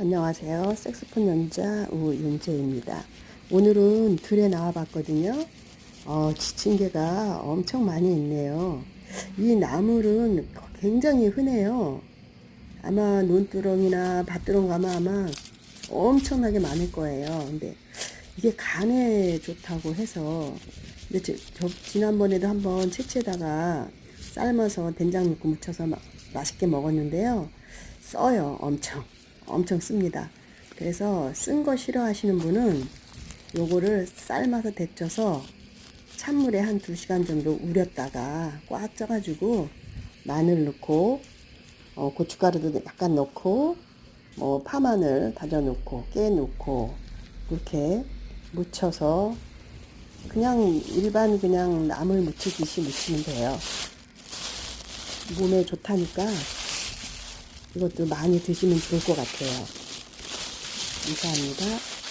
안녕하세요. 색소폰 연자 우윤재입니다. 오늘은 들에 나와 봤거든요. 어, 지친 개가 엄청 많이 있네요. 이 나물은 굉장히 흔해요. 아마 논두렁이나 밭두렁 가면 아마 엄청나게 많을 거예요. 근데 이게 간에 좋다고 해서 근데 저, 저 지난번에도 한번 채채에다가 삶아서 된장 넣고 무쳐서 마, 맛있게 먹었는데요. 써요. 엄청. 엄청 씁니다. 그래서 쓴 거 싫어하시는 분은 요거를 삶아서 데쳐서 찬물에 한 2시간 정도 우렸다가 꽉 쪄가지고 마늘 넣고 어, 고춧가루도 약간 넣고 뭐 파마늘 다져 넣고 깨 넣고 이렇게 무쳐서 그냥 일반 그냥 나물 무치듯이 무치면 돼요. 몸에 좋다니까 이것도 많이 드시면 좋을 것 같아요. 감사합니다.